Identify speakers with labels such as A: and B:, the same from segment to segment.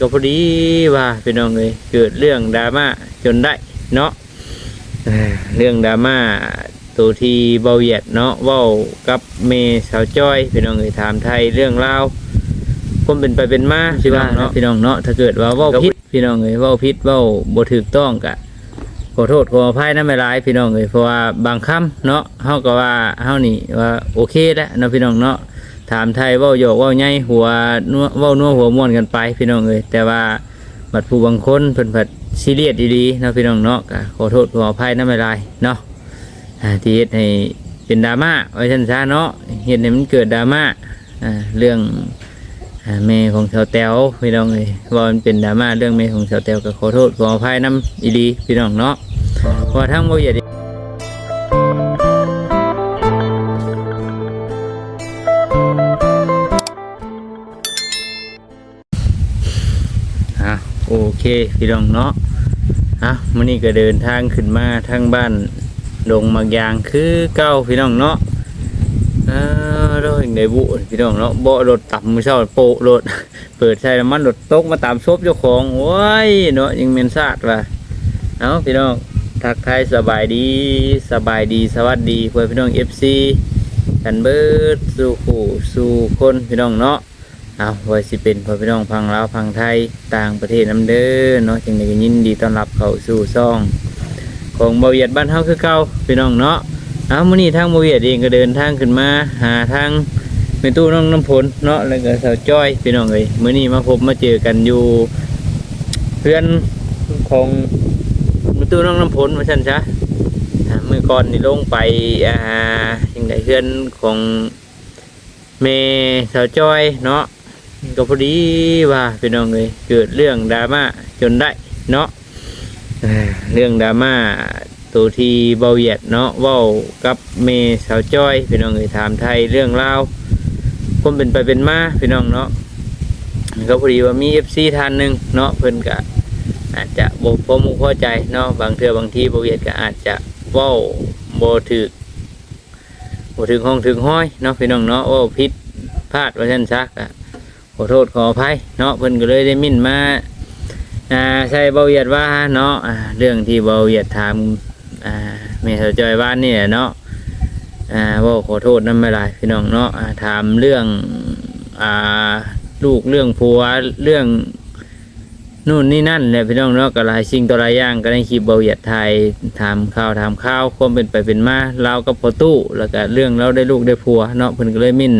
A: ก็พอดีว่าพี่น้องเลยเกิดเรื่องดราม่าจนได้เนาะอ่าเรื่องดราม่าตัวที่เบาเหยียดเนาะเว้ากับเมสาวจ้อยพี่น้องเลยถามไทยเรื่องราวความเป็นไปเป็นมาพี่น้องเนาะพี่น้องเนาะถ้าเกิดว่าเว้าผิดพี่น้องเลยเว้าผิดเว้าบ่ถูกต้องกะขอโทษขออภัยนะไม่ร้ายพี่น้องเลยเพราะว่าบางคำเนาะเฮาก็ว่าเฮานี่ว่าโอเคแล้วเนาะพี่น้องเนาะ ถามไทยเว้าโยกเว้าใหญ่หัวนัวเว้านัวหัวม่วนกันไป พี่น้องเลยแต่ว่าบัดผู้บางคนเพิ่นผัดซีเรียสดีๆเนาะพี่น้องเนาะก็ขอโทษขออภัยนะไม่ร้ายเนาะที่เฮ็ดให้เป็นดราม่าไว้ซั่นซะเนาะเฮ็ดให้มันเกิดดราม่าเรื่องอ่าแม่ของชาวแตวพี่น้องเลยว่ามันเป็นดราม่าเรื่องแม่ของชาวแตวก็ขอโทษขออภัยนํอีดีพี่น้องเนาะเพอทั้งโมเหยียด พี่น้องเนาะอะมื่อนี้ก็เดินทางขึ้นมาทางบ้านดงมากยางคือเก้าพี่น้องเนาะเออเราเห็นในบุพี่น้องเนาะเบาะรถต่ำมือเช้าโปะรถเปิดใช้น้ำมันรถตกมาตามซบเจ้าของโอ้ยเนาะยังเมนซาดว่ะเอาพี่น้องทักทายสบายดีสบายดีสวัสดีเพื่อนพี่น้องเอฟซีกันเบิดสู่ผู้สู่คนพี่น้องเนาะ เอาไว้สิเป็นพ่อพี่น้องพังลาวพังไทยต่างประเทศน้ำเด้อเนาะจึงได้ยินดีต้อนรับเข้าสู่ซ่อง ของบาเวียดบ้านเฮาคือเก่าพี่น้องเนาะเอามื้อนี้ทางบาเวียดเองก็เดินทางขึ้นมาหาทางเมตู้น้องน้ำผลเนาะแล้วก็สาวจ้อยพี่น้องเอ้ยมื้อนี้มาพบมาเจอกันอยู่ เพื่อนของประตูน้องน้ำผลมาชันซะอ่ามื่อก่อนนี่ลงไปอ่ายังไงเพื่อนของเมสาวจอยเนาะ ก็พอดีว่าพี่น้องเลยเกิดเรื่องดราม่าจนได้เนาะเรื่องดราม่าตัวที่เบาเหยียดเนาะว้ากับเมสาวจ้อยพี่น้องเลยถามไทยเรื่องราวความเป็นไปเป็นมาพี่น้องเนาะก็พอดีว่ามีเอฟซีท่านหนึ่งเนาะเพิ่นกะอาจจะบ่พอมุขพอใจเนาะบางเทื่อบางทีเบ่เวียดก็อาจจะว้าบ่ถึกบถึงห้องถึงห้อยเนาะพี่น้องเนาะว้าผิดพลาดว่าซั่นซักอะ ขอโทษขออภัยเนาะเพิ่นก็เลยได้มิ่นมาอ่าใช่เบ่เวียดว่าเนาะเรื่องที่เบ่เวียดถามอ่าแม่เฒ่าจอยบ้านนี่แหละเนาะอ่าเว้าขอโทษนำไม่หลายพี่น้องเนาะถามเรื่องอ่าลูกเรื่องผัวเรื่องนู่นนี่นั่นแหละพี่น้องเนาะก็หลายสิ่งต่อหลายอย่างก็ได้คลิปเบาเหยียดไทยถามข่าวถามข่าวความเป็นไปเป็นมาเรากับพอตู้แล้วก็เรื่องเราได้ลูกได้ผัวเนาะเพิ่นก็เลยมิ่น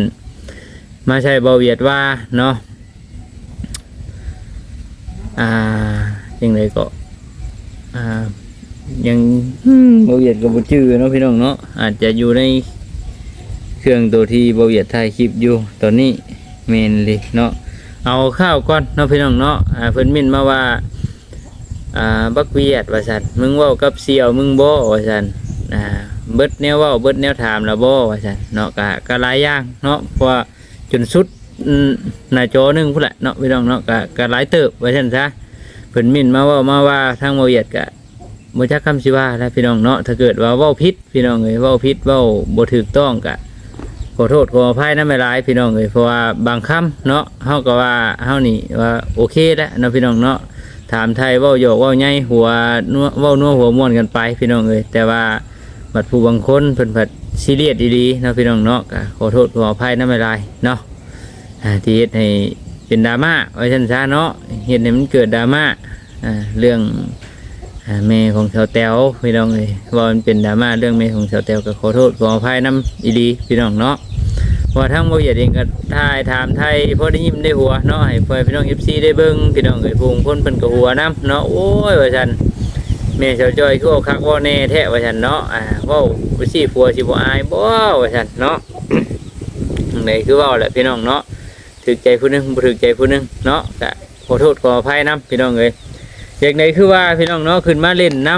A: มาใช่เบาเหยียดว่าเนาะอ่ายังไงก็อ่ายังเบาเหยียดกับบุจือเนาะพี่น้องเนาะอาจจะอยู่ในเครื่องตัวที่เบาเหยียดไทยคลิปอยู่ตอนนี้เมนเลยเนาะเอาข้าวก่อนเนาะพี่น้องเนาะอ่าเพิ่นมินมาว่าอ่าบักเวียดว่าซั่นมึงเว้ากับเสี่ยวมึงบ่ว่าซั่นอ่าเบิดแนวเว้าเบิดแนวถามแล้วบ่ว่าซั่นเนาะก็ก็หลายอย่างเนาะเพราะว่า จนสุดหน้าจอหนึงพุ่นแหละเนาะพี่น้องเนาะก็ก็หลายเติบว่าซั่นซะเพิ่นมินมาว้ามาว่าทางบ่เวียดก็บ่จักคำสิว่าแล้วพี่น้องเนาะถ้าเกิดว่าเว้าผิดพี่น้องเอ้ยเว้าผิดเว้าบ่ถูกต้องก็ขอโทษขออภัยนะไม่ร้ายพี่น้องเลยเพราะว่าบางคำเนาะเฮาก็ว่าเฮานี่ว่าโอเคแล้วเนาะพี่น้องเนาะถามไทยเว้าโยกเว้าใหญ่หัวนัวเว้านัวหัวม่วนกันไปพี่น้องเลยแต่ว่า บัดผู้บางคนเพิ่นผัดซีเรียสดีๆเนาะพี่น้องเนาะก็ขอโทษขออภัยนะไม่ร้ายเนาะอ่าที่เฮ็ดให้เป็นดราม่าไว้ซั่นซะเนาะเฮ็ดให้มันเกิดดราม่าอ่าเรื่องอ่าแม่ของชาวแตวพี่น้องเลยว่ามันเป็นดราม่าเรื่องแม่ของชาวแตวก็ขอโทษขออภัยนํอีดีพี่น้องเนาะพอทั้งบ่อยากเองก็ทายถามไทยพอได้ยิ้มได้หัวเนาะให้เพื่อนพี่น้อง FC ได้เบิ่งพี่น้องเอ้ยพุงคนเพิ่นก็หัวนํเนาะโอ้ยว่าซั่น แม่เสาวจอยคือเอาคักว่าแน่แท้ว่าซั่นเนาะอ่าว้าบ่สิผัวสิบ่อายบ่ว่าซั่นเนาะไหนคือว้าแหละพี่น้องเนาะถึกใจผู้หนึงบ่ถึกใจผู้หนึงเนาะก็ขอโทษขออภัยนํพี่น้องเอ้ยอย่างไหนคือว่าพี่น้องเนาะขึ้นมาเล่นนํ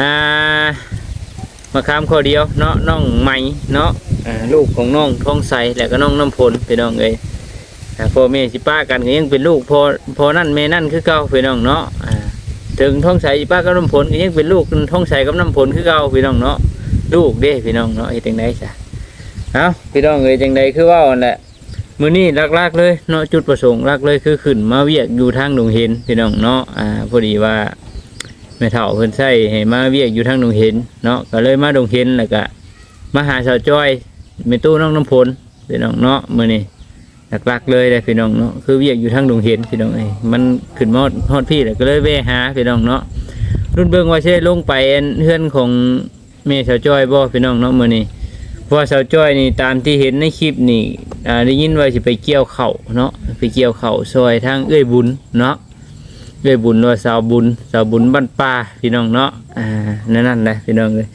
A: อ่ามาคามข้อเดียวเนาะน้องใหม่เนาะอ่าลูกของน้องท้องใสแล้วก็น้องน้ำพลพี่น้องเอ้ยพ่อแม่สิป้ากันก็ยังเป็นลูกพอพอนั่นแม่นั่นคือเก่าพี่น้องเนาะ ถึงท้องใสป้ากับน้ำพลก็ยังเป็นลูกท้องใสกับน้ำพลคือเก่าพี่น้องเนาะลูกเด้พี่น้องเนาะเฮ็ดจังได๋ซะเอาพี่น้องเอ้ยจังไดคือว่าอั่นแหละมื้อนี้หลักๆเลยเนาะจุดประสงค์หลักเลยคือขึ้นมาเวียกอยู่ทางดงเห็นพี่น้องเนาะอ่าพอดีว่าแม่เฒ่าเพิ่นใช้ให้มาเวียกอยู่ทางดงเห็นเนาะก็เลยมาดงเห็นแล้วก็มาหาสาวจ้อยแม่ตู้น้องน้ำพลพี่น้องเนาะมื้อนี้ หลักๆเลยเลยพี่น้องเนาะคือเวียกอยู่ทางดงเห็นพี่น้องเอ้มันขึ้นมอดฮอดพี่แล้วก็เลยแวหาพี่น้องเนาะรุ่นเบิ่งว่าสิได้ลงไปอันเฮือนของแม่สาวจ้อยบ่พี่น้องเนาะมื้อนี้เพราะว่าสาวจ้อยนี่ตามที่เห็นในคลิปนี่อ่าได้ยินว่าสิไปเกี่ยวเข่าเนาะไปเกี่ยวเข่าซอยทางเอื้อยบุญเนาะเอื้อยบุญว่าสาวบุญสาวบุญบ้านป่าพี่น้องเนาะอ่านั่นนั่นแหละพี่น้องเลย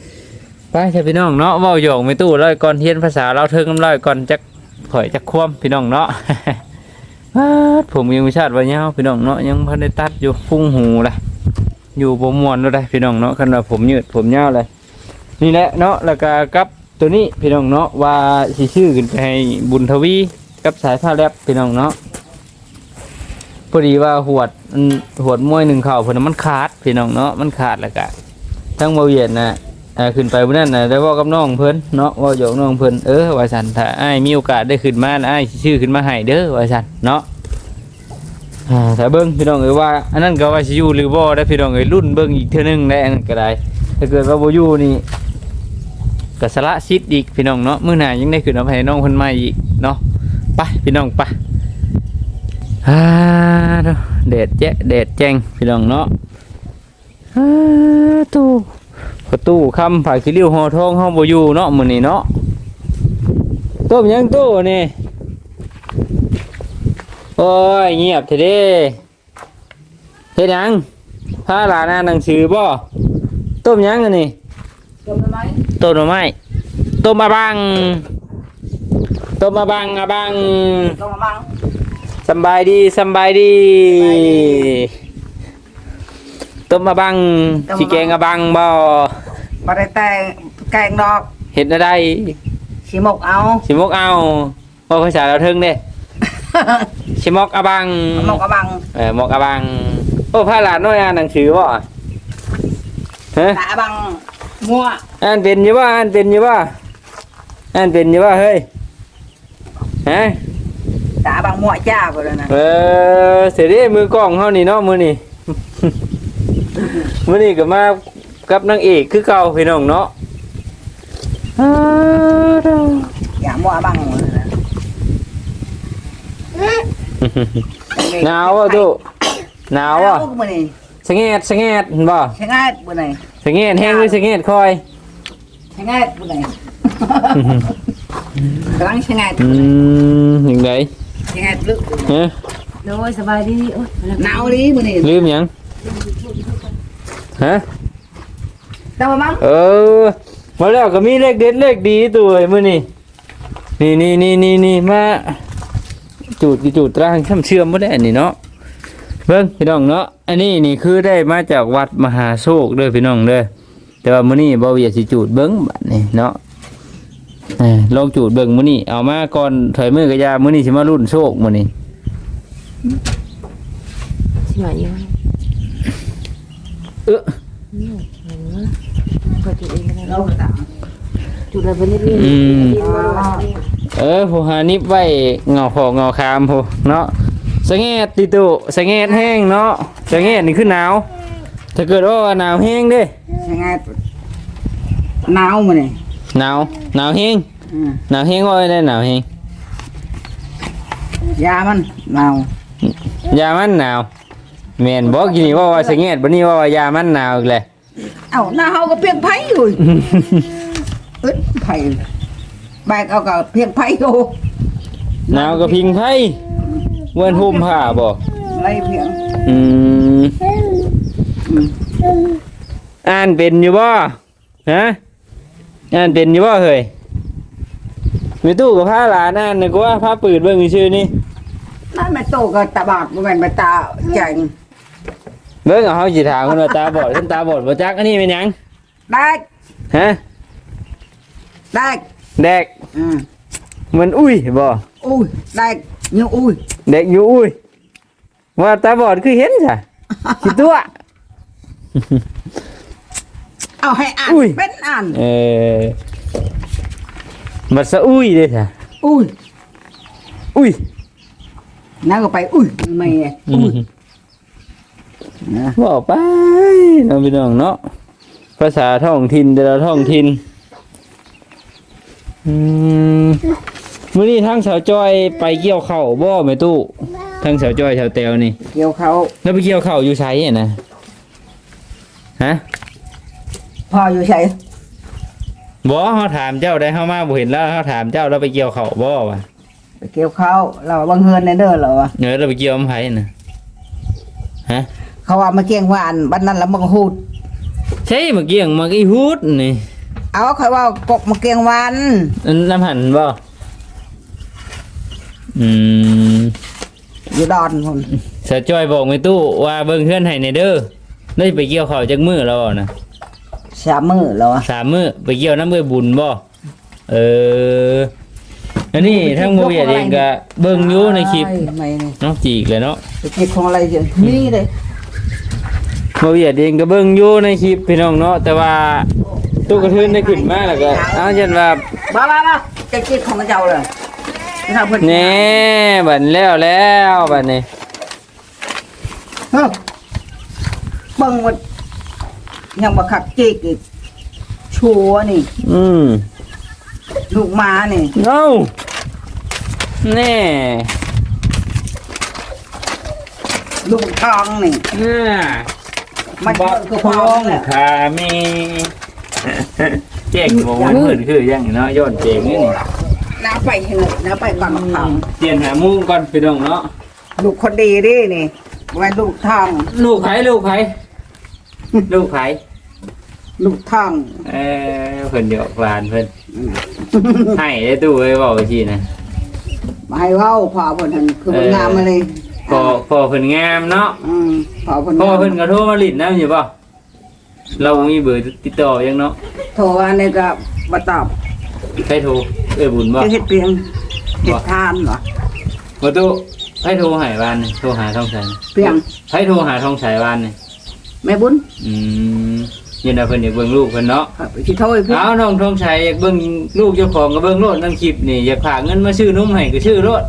A: ไปใช่พี่น้องเนาะเว้าหยอกไม่ตู้ร้อยก่อนเฮียนภาษาเราเทิงน้ำร้อยก่อนจัก ข่อยจักคว่ำพี่น้องเนาะผมยังมีชาติวันยาพี่น้องเนาะยังพันได้ตัดอยู่พุ่งหูเลยอยู่บมวนเลยพี่น้องเนาะคันว่าผมยืดผมยาเลยนี่แหละเนาะแล้วก็กับตัวนี้พี่น้องเนาะว่าสิชื่อขึ้นไปให้บุญทวีกับสายผ้าแลบพี่น้องเนาะพอดีว่าหวดอันหวดมวยหนึ่งเข่าเพิ่นนมันขาดพี่น้องเนาะมันขาดแล้วก็ทั้งเบาเยียดนะ อ่าขึ้นไปบนนั้นนะได้เว่ากับน้องเพิ่นเนาะเว่าหยอกน้องเพิ่นเออว่าสันถ้าอ้ายมีโอกาสได้ขึ้นมานะอ้ายสิชื่อขึ้นมาให้เด้อว่าสันเนาะอ่าถ้าเบิ่งพี่น้องเอ้ยว่าอันนั้นก็ว่าสิอยู่หรือบ่ได้อพี่น้องเอ้ยรุ่นเบิ่งอีกเทื่อนึงได้อันนั้นก็ได้ถ้าเกิดว่าบ่อยู่นี่ก็สละสิทธิ์อีกพี่น้องเนาะมื้อหน้ายังได้ขึ้นเอาไปให้น้องเพิ่นใหม่อีกเนาะไปพี่น้องไปอ่าเด้อแดดแจ๊ะแดดแจ้งพี่น้องเนาะอ่าตู ประตูคำผาขี้ริ้วหอทองเฮาบ่อยู่เนาะมื้อนี้เนาะต้มยังตู้นี่โอ้ยเงียบเถอะเด้เฮ็ดหยังพาหลานอ่านหนังสือบ่ต้มยังอันนี้
B: ต้มทำไม
A: ต้มหน่อไม้ต้มมาบังต้มมาบังอะบัง
B: ต้มมะมัง
A: สำบายดีสำบายดี ต้มมาบังสีแกงอะบังบ่
B: บาได้แต่งแกงดอก
A: เห็ดอะไร
B: ชิมกเอา
A: สิมกเอาว่าภาษาเราวเทิงเด้สิมกอะบัง
B: มกกะบัง
A: เออมกอะบังโอ้พาหลานน้อยอ่านหนังสือบ่ฮะ
B: ตาบังมั่ว
A: อ่านเป็นอยู่บ่อ่านเป็นอยู่บ่อ่านเป็นอยู่บ่เฮ้ยฮะ
B: ตาบังมั่วจ้าก็เลยนะ
A: เออเสียดิมือกล้องเฮานี่เนาะมือนี่ มือนี่ก็มากับนางเอกคือเก่าพี่น้องเนาะอ้าวเด้อ
B: อย่ามั่วบังเลยนะ
A: หนาวอะตุหนาวอะ
B: เมื่อนี่
A: สะเงดสะเงดเห็นบ่
B: ใช่ไงเมื่อนี่
A: สะเงดแห้งหรือสะเงดคอย
B: ใช่ไงเมื่อนี่กำลังใช่ไง
A: อืมยังไง
B: ใช่ไงลึก
A: ฮะ
C: โดยสบายดีโอ้ย
B: หนาวดีเมื่อนี่
A: ลืมหยัง ฮะ
B: ต้มมะมัง
A: เออ มาแล้วก็มีเลขเด็ดเลขดีตัวไอ้มื้อนี่นี่นี่นี่นี่นี่มาจูดกี่จูดตรางช่ำเชื่อมบ่ได้อันนี้เนาะเบิ่งพี่น้องเนาะอันนี้นี่คือได้มาจากวัดมหาโชคเด้อพี่น้องเด้อแต่ว่ามื้อนี้บ่อยากสิจูดเบิ่งบัดนี้เนาะเออลองจูดเบิ่งมื้อนี้เอามาก่อนถอยมือกระยามื้อนี้สิมารุ่นโชคมื้อนี้
C: สิมาอยู่
A: เออ
C: ก็จุดเองก็ได้
B: เราก็ตาม
C: จุดอะไรเป็นนิดนึง
A: เออผู้หานิบไว้เงาหอกเงาคามผู้เนาะสะแงดติตุสะแงดแห้งเนาะสะแงดนี่คือหนาว ถ้าเกิดว่าหนาวแห้งเด้
B: ใช่ไงหนาวเมื่อนี่
A: หนาวหนาวแห้ง
B: อืม
A: หนาวแห้งว่าได้หนาวแห้ง
B: ยามันหนาวยา
A: มันหนาว แม่นบอกกินนี่ว่าว่าสะแงดบัดนี้ว่าว่ายามันหนาวอีกแหละ
B: เอ้าหน้าเฮาก็เพียงไผ่อยู่อึดไผ่แบกเอากับเพียงไผ่อยู่
A: หนาวก็พิงไผเว้นห่มผ้าบ่
B: ไรเพียง
A: อืม
B: อืม
A: อ่านเป็นอยู่บ่ฮะอ่านเป็นอยู่บ่เฮ้ยมีตู้กับผ้าหลานอ่านนึกว่าผ้าปืดเบิ่งชื่อนี่
B: นั่นมันโตก็ตาบาดบ่แม่นไปตาแจง
A: เบิ่งเอาเฮาสิถามมันว่าตาบอดขึ้นตาบอดบ่จักอันนี้เป็นหยัง
B: ได้
A: ฮะ
B: ได้
A: แดก
B: อืม
A: มันอุ้ยบ่
B: อุ้ยได้ยูอุ้ย
A: เด็กอยู่อุ้ย ว่าตาบอดคือเห็นจ้ะสิตัว
B: เอาให้อ่าน
A: อุ้ย
B: เป็นอ่าน
A: เออบัดสะอุ้ยเด้จ้ะ
B: อุ้ย
A: อุ้ย
B: น้าก็ไปอุ้ยไม่ไง
A: อืม
B: นะ
A: บอกไปน้องพี่น้องเนาะภาษาท้องถิ่นแต่ละท้องถิ่นอืมมื้อนี้ทางสาวจอยไปเกี่ยวข้าวบ่แม่ตู้ทางสาวจอยสาวแตวนี่
B: เกี่ยวเขา
A: แล้วไปเกี่ยวข้าวอยู่ไสอะนะฮะ
B: พ่ออยู่ใช่
A: บ่เฮาถามเจ้าได้เฮามาบ่เห็นแล้วเฮาถามเจ้าแล้วไปเกี่ยวข้าวบ่วะ
B: ไปเกี่ยวเขาเราบังเฮินในเด้อเหรอวะ
A: เออเราไปเกี่ยวกับไผน่ะฮะ
B: เขาว่ามาเกี่ยงวานบ้านนั้นแล้วมันก็หูด
A: ใช่เมื่อกี้มาอีฮูดนี่
B: เอาเขาว่ากกมาเกี่ยงวาน
A: อันน้ำหันบ่อืม
B: อยู่ดอนพุ่น
A: สาวจอยบอกแม่ตู้ว่าเบิ่งเพื่อนให้ในเด้อได้ไปเกี่ยวข้าวจักมื้อแล้วนะ
B: สามมือเหรอวะ
A: สามมื้อไปเกี่ยวน้ำเบื่อบุญบ่เอออันนี้ทั้งโมเวียเองก็เบิ่งอยู่ในคลิป
B: ไม่นี่
A: เนาะจีกเลยเนาะ
B: ไปเก็บของอะไรอยู่นี่เลย
A: โมเวียเองก็เบิ่งอยู่ในคลิปพี่น้องเนาะแต่ว่าตู้กระทืนได้ขึ้นมาแล้วก็เอาจันว่า
B: บ้าบ้าบ้าจะเก็บของเจ้าเลยถ้าเพิ่น
A: แน่บัดแล้วแล้วบัดนี้
B: เฮ้ยเบิ่งว่ายังบ่คักเจ๊กอีกชัวร์นี่
A: อืม
B: ลูกหมานี่
A: เอ้าแน่
B: ลูกทองนี่
A: น่า
B: มัน
A: บัก
B: คือ
A: ท
B: พ
A: อ
B: องงเนี่ย
A: คามีเจ๊งบอกมันเพิ่นคือยังเนาะย้อนเจ๊งนี่นี่
B: น้าไปเถอะน้าไปก่อนทอง
A: เปลี่ยนหามุ้งก่อนพี่น้องเนาะ
B: ลูกคนดีดินี่ไว้ลูกทอง
A: ลูกไผลูกไผลูกไผ
B: ลูกทอง
A: เออเพิ่นเดี๋ยวกลานเพิ่นให้ได้ตู้ไว้บอกว่าสินะ
B: มาให้เว้าพอเพิ่นนั่นคือมันงามมาเลย
A: พอพอเพิ่นงามเนาะ
B: อืมพอเพิ่น
A: พองา
B: ม
A: เพิ่นก็โทรมาลิ้นนำอยู่บ่เรามีเบอร์ติดต่อยังเนาะ
B: โทรอันนี้ก็บ่ตอบ
A: ใครโทรเอ้ยบุญบ่
B: จะเฮ็ดเพียงเฮ็ดทานเหรอ
A: บ่ตู้ใครโทรหาบ้านนี่โทรหาท้องสาย
B: เพียง
A: ใครโทรหาท้องสายบ้านนี่
B: แม่บุญ
A: อืมยินดีเพิ่นอยากเบิ่งลูกเพิ่นเนาะ
B: ครับสิโทรให้เพิ่น
A: เอาน้องทองชัยอยากเบิ่งลูกเจ้าของก็เบิ่งโลดนั่งคลิปนี่อยากฝากเงินมาซื้อนมให้ก็ชื่อโลด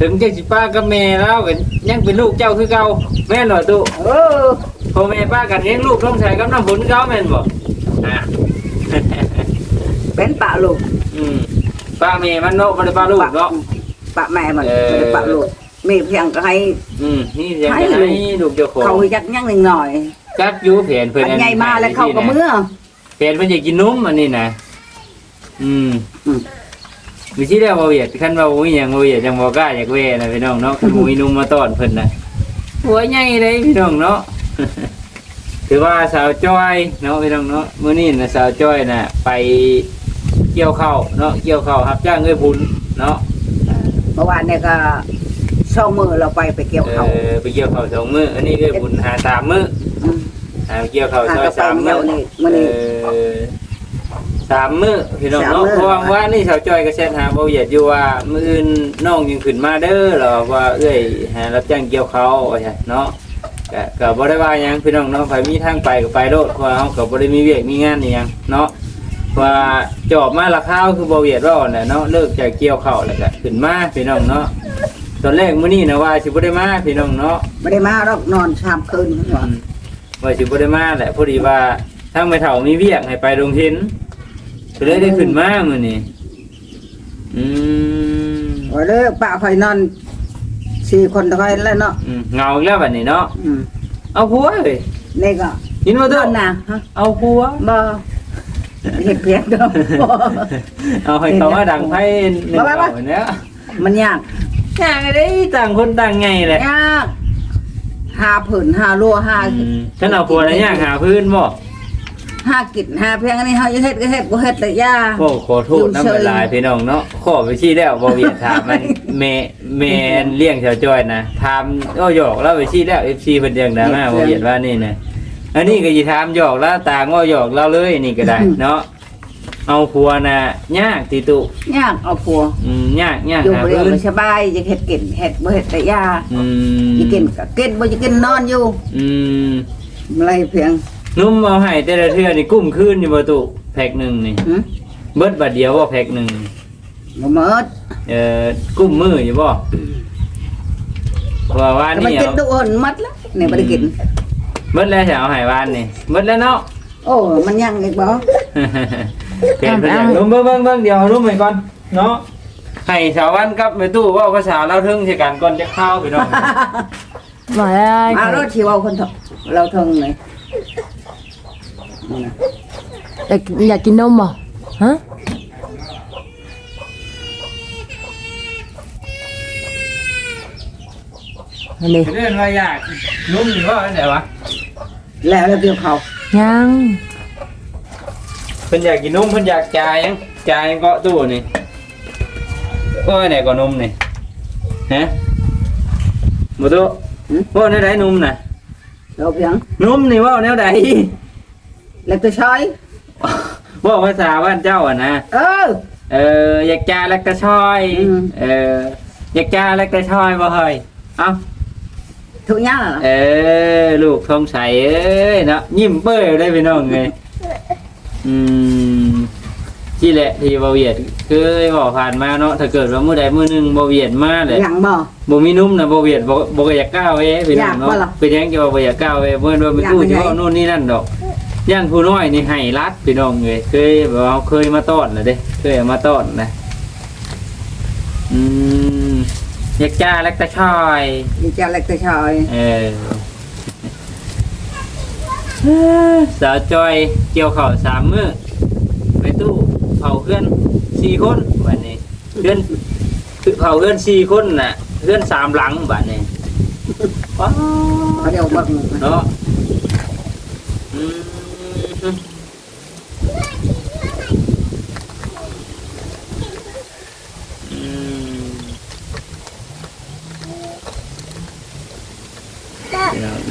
A: ถึงจะสิป้ากับแม่แล้วก็ยังเป็นลูกเจ้าคือเก่าแม่นบ่ตุ
B: เออ
A: พ่อแม่ป้ากันเลี้ยงลูกทองชัยกับน้ำฝนคือเก่าแม่นบ่อ่า
B: เป็นปะลูก
A: อืมป้าแม่มันเนาะบ่ได้ป้าลูกเนาะ
B: ปะแม่มัน
A: เออ
B: บ่ได้ปะลูกมีเพียงก็ให้
A: อืมนี่เสียง
B: ให้
A: จะ
B: ลูก
A: ให้ลูกเจ้าของ
B: เขายักยังหนึ่งหน่อย
A: จักอยู่แผนเพิ่น
B: อันใหญ่มาแล้วเข้ากับมือ
A: แผนเพิ่นอยากกินนมอันนี้นะอืม
B: อืม
A: วิธีแล้วบ่เวียดคันว่าบ่มีหยังบ่เวียดจังบ่กล้าอยากเวนะพี่น้องเนาะคันบ่มีหนุ่มมาต้อนเพิ่นน่ะหัวใหญ่เลยพี่น้องเนาะ ถือว่าสาวจ้อยเนาะพี่น้องเนาะมื้อนี้น่ะสาวจ้อยน่ะ ไปเกี่ยวข้าวเนาะเกี่ยวข้าวรับจ้างเอ้ยบุญเนาะ
B: เมื่อวานเนี่ยก็ช่องมือเราไปไปเกี่ยว
A: เอ
B: เขา
A: อไปเกี่ยวข้าวสองมื้ออันนี้เอ้ยบุญหาสามมื้อ
B: ม
A: หาเกี่ยวข้าว
B: หา
A: ซอย
B: กระเป๋า
A: สามมื้อ
B: เดียวนี่มื้อนี้
A: เออ สามมื้อพี่น้องเนาะ
B: สามมื้อ
A: เพราะว่าว่านี่สาวจ้อยก็แชทหาบ่เวียดอยู่ว่ามื้ออื่นน้องยังขึ้นมาเด้อเหรอว่าเอ้ยหารับจ้างเกี่ยวข้าวว่าซั่นเนาะก็ก็บ่ได้ว่าหยังพี่น้องเนาะไปมีทางไปก็ไปโลดเพราะว่าเฮาก็บ่ได้มีเวียกมีงานอีหยังเนาะว่าจอบมาราคาคือบ่เวียดว่าน่ะเนาะเลิกจากเกี่ยวข้าวแล้วก็ขึ้นมาพี่น้องเนาะตอนแรกมื้อนี้นะว่าสิบ่ได้มาพี่น้องเนาะ
B: ไม่ได้มาหรอกนอนชามคืน
A: อืมว่าสิบ่ได้มาแหละพอดีว่าทางแม่เฒ่ามีเวียกให้ไปโรงเรียน ก็เลยได้ขึ้นมามื้อนี้อืม
B: โอ้ยเลยป้าคอยนอนสี่คนตะไคร้แล้วเนาะ
A: อืมเงาอีกแล้วบัดนี้เนาะ
B: อืม
A: เอาผัวเอ้ย
B: นี่ก็
A: ยินบ่
B: น
A: เด้
B: อ
A: อน
B: นะฮะ
A: เอาผัว
B: บ่เห็ดเพียงเด้อ
A: เอาให้เขาว่าดังไพ่หนึ่ง
B: มามา
A: เอาเนี่ย
B: มันยาก
A: ยากเลยต่างคนต่างไงแหละ
B: ยากหาผืนหาลัวหา
A: ฉันเอาผัวแล้วยากหาพื้นบ่
B: หากิจหาเพียงอันนี้เฮาจะเฮ็ดก็เฮ็ดบ่เฮ็ดแต่ยา
A: โอ้ขอโทษน้ำเป็นลายพี่น้องเนาะขอไปชี้แล้วบ่เวียนถามมันเมเมนเลี้ยงชาวจอยนะถามก็หยอกแล้วไปชี้แล้ว FC เพิ่นเรียงดราม่าบ่เวียนว่านี่นะอันนี้ก็สิถามหยอกแล้วต่างก็หยอกเราเลยนี่ก็ได้ เนาะเอาผัวน่ะยากติตุ
B: ยากเอาผัว
A: อืมยากยาก
B: อยู่
A: หา
B: บ่เดียว
A: พื้น
B: บ่สบายจะเฮ็ดกินเฮ็ดบ่เฮ็ดแต่ยา
A: อืม
B: จะกินก็กินบ่จะกินนอนอยู่
A: อืม
B: อะไรเพียง
A: นุ่มเอาให้แต่ละเทื่อนี่กุ้มคืนอยู่บ่ตุแพ็คหนึ่งนี่
B: หึ
A: เบิดบัดเดียวว่าแพ็คหนึ่ง
B: บ่หมด
A: เอ่อกุ้มมืออยู่บ่เพราะว่าว่าน
B: แต่มัน
A: นี่
B: กิน
A: เอา
B: ทุกคนหมัดแล้วนี่บ่ได้กิน
A: เบิดแล้วจะเอาให้ว่านนี่เบิดแล้วเนาะ
B: โอ้มันยังอีกบ่
A: เปลี่ยนเป็นอย่างนุ่มเบิ่งเบิ่งเบิ่งเดี๋ยวนุ่มไปก่อนเนาะให้ชาววันกับไปตู้เว่าภาษาเราถึงสิกันก่อนจะเข้าพี่น้อง
C: มาได้
B: มารถที่เว้าคนเถอะเราเทิงเลย นี่นะ
C: อยากอยากกินนมบ่ฮะอันนี้
A: เรื่องว่าอยากนุ่มหรือว่าอันไหนวะ
B: แล้วแล้วเกี่ยวเขา
C: ยัง
A: เพิ่นอยากกินนมเพิ่นอยากจ่ายยังจ่ายยังเกาะตู้นี่ก็อันไหนก็นมนี่ฮะบ่ตู้ว่าแนวใดนมน่ะ
B: เราเพียง
A: นมนี่ว่าแนวใด
B: แล้วตัวชอย
A: ว่าภาษาบ้านเจ้าอะนะ
B: เออ
A: เออ อยากจ่ายแล้วก็ชอย
B: อืม
A: เออ อยากจ่ายแล้วก็ชอยบ่เฮ้ยเอ้า
B: ถูกยังล่ะ
A: เออ ลูกทองใสเอ้ยเนาะยิ้มเป้ยได้พี่น้องเลยอืมที่แหละที่บาเวียดเคยบอกผ่านมาเนาะถ้าเกิดว่ามื้อใดมื้อหนึงบาเวียดมาเลย
B: ยังบ่
A: บ่มีนุ่มนะบาเวียดบ่บ่อยากก้าวเว้ยพี่น้องเนาะ
B: อยากบ่ล่ะ
A: เป็นหยังจะว่าบ่อยากก้าวเว้ยเมื่อว่าไปตู้
B: อยากไปไหน
A: ที่ว่านู่นนี่นั่นดอก ย่านผู้น้อยนี่ให้รัดพี่น้องเลยเคยแบบว่าเคยมาต้อนน่ะเด้เคยเอามาต้อนนะอืมอยากจ้าแล้วก็ชอย
B: นี่จะแล้วตัวชอย
A: เออสาวจอยเกี่ยวข้าวสามมื้อไปตู้เผาเพื่อนสี่คนบัดนี้เพื่อนเผาเพื่อนสี่คนน่ะเพื่อนสามหลังบัดนี้ว้าว
B: เขาเดี๋ยวเบิ่ง
A: เนาะอืมอืม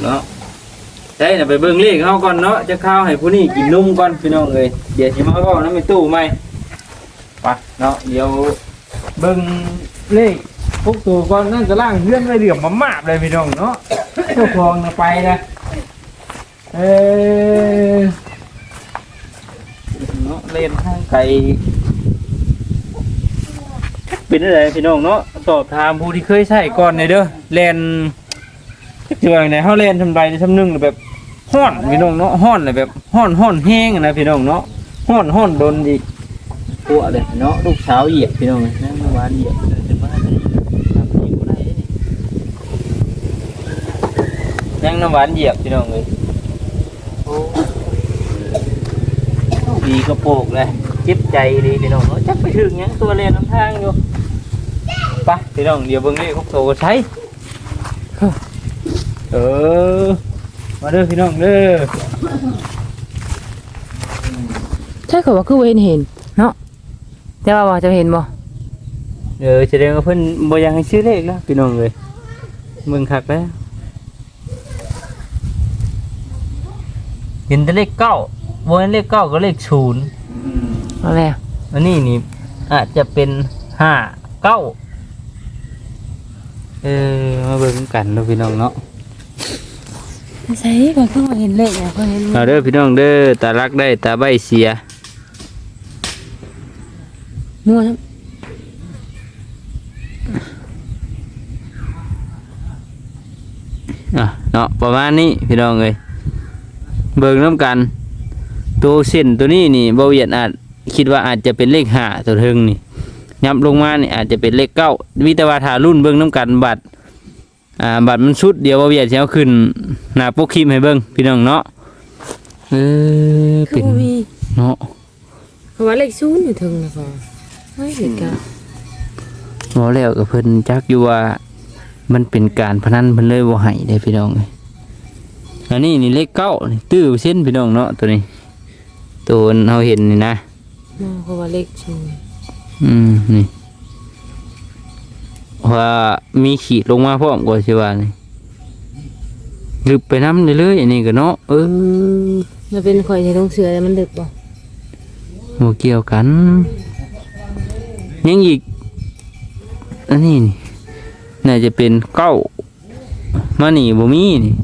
A: เนาะ ใช่น่ะไปเบิ่งเลขเขาก่อนเนาะจะข้าวให้ผู้นี้กินนุ่มก่อนพี่น้องเอ้ยเดี๋ยวสิมาเว้าน้ำในตู้ไหมไปเนาะเดี๋ยวเบิ่งเลขพวกตัวก่อนนั่นจะล่างเพื่อนไว้เหลี่ยมมามาบเลยพี่น้องเนาะเจ้าของน่ะไปนะเออเนาะเล่นทางไกลเป็นอะไรพี่น้องเนาะสอบถามผู้ที่เคยใช้ก่อนในอยเด้อแลนจังหวะไหนเฮาเล่นทำไรทำหนึงแล้วแบบ ฮ้อนพี่น้องเนาะฮ้อนเลยแบบฮ้อนฮ้อนแห้งนะพี่น้องเนาะฮ้อนฮ้อนโดนดิตัวเลยเนาะลูกสาวเหยียบพี่น้องเลยนั่งเมื่อวานเหยียบยังน้ำหวานเหยียบพี่น้องเลยดีกระโปกเลยเจ็บใจดีพี่น้องเนาะจักไปถึงยังตัวเรียนน้ำทางอยู่ไปพี่น้องเดี๋ยวเบิ่งนี่พวกโตก็ใช้เออ มาเด้อพี่น้องเด้อ
C: ใช่เขาว่าคือบ่เห็นเห็นเนาะแต่ว่าบ่จะเห็นบ่
A: เออแสดงว่าเพิ่นบ่อยากให้ชื่อเลขแล้วพี่น้องเลยมึงคักแล้วเห็นแต่เลขเก้าบ่เห็นเลขเก้าก็เลขศูนย์
C: เอาแล้ว
A: อันนี้นี่อาจจะเป็นห้าเก้าเออมาเบิ่งกันเนาะพี่น้องเนาะ
C: ใช่ก็คือบ่เห็นเลขอะก็เห็น
A: เอาเด้อพี่น้องเด้อตารักได้ตาใบเสีย
C: มั่วนะ
A: อะเนาะประมาณนี้พี่น้องเลยเบิ่งน้ำกัน ตัวเส้นตัวนี้นี่บ่เวียดอาจคิดว่าอาจจะเป็นเลขห้าตัวเทิงนี่ยับลงมานี่อาจจะเป็นเลขเก้าวิแต่ว่าถ้ารุ่นเบิ่งน้ำกันบัตร อ่าบัตรมันชุดเดียวบ่เวียดสิเอาขึ้นหน้าปกคลิปให้เบิ่งพี่น้องเนาะเออ
C: คื
A: เป็
C: อนบ่มี
A: เนาะ
C: เพราะว่าเลขศูนย์อยู่ถึงนะพ่อเฮ้ยเด็กกะ
A: บ่แล้วก็เพิ่นจักอยู่ว่า มันเป็นการพนันเพิ่นเลยบ่ให้ได้พี่น้องเอ้ยอันนี้นี่เลขเก้านี่ตื้อเส้นพี่น้องเนาะตัวนี้ ตัวเราเห็นนี่นะ
C: มองเพราะว่าเลขศูนย์
A: อืมนี่ ว่ามีขีดลงมาพร้อมกว่าสิว่านี่ลึกไปน้ำเรื่อยๆอันนี้ก็เนาะเออ
C: มันเป็นข่อยใช้ต้องเสือแต่มันดึกบ่
A: บ่เกี่ยวกัน ยังอีก อันนี้นี่น่าจะเป็นเก้ามานี่บ่มีนี่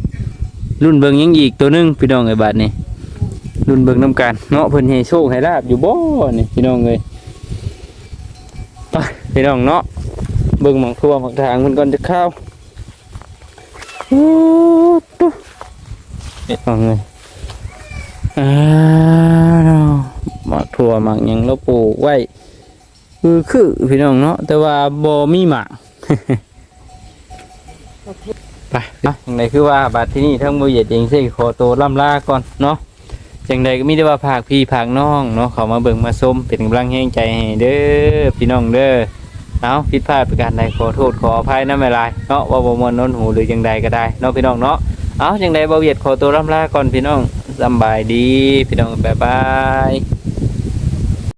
A: รุ่นเบิงยังอีกตัวหนึงพี่น้องไอ้บาดนี่รุ่นเบิงน้ำกันเนาะเพิ่นให้โชคให้ลาบอยู่บ่นี่พี่น้องเอ้ยไปพี่น้องเนาะ เบิ่งหมองทั่วหมองทางมันก่อนจะเข้าโอ้ตุ๊เอ็ดเอาไงอ้าวหมากทั่วหมากยังเราปลูกไว้คือคือพี่น้องเนาะแต่ว่าบ่มีหมากไปนะอย่างไรคือว่าบัดที่นี่ทั้งมือเหยียดเองสิขอตัวล่ำลาก่อนเนาะจังใดก็มีแต่ว่าผากพี่ผากน้องเนาะเขามาเบิ่งมาส้มเป็นกำลังแห้งใจให้เด้อพี่น้องเด้อ เอาผิดพลาดประการใดขอโทษขออภัยนะไม่ลายเนาะว่าบ่มวนน้นหูหรือยังใดก็ได้เนาะพี่น้องเนาะเอายังใดบ่เหยียดขอตัวร่ำลาก่อนพี่น้องสำบายดี พี่น้องบ๊ายบาย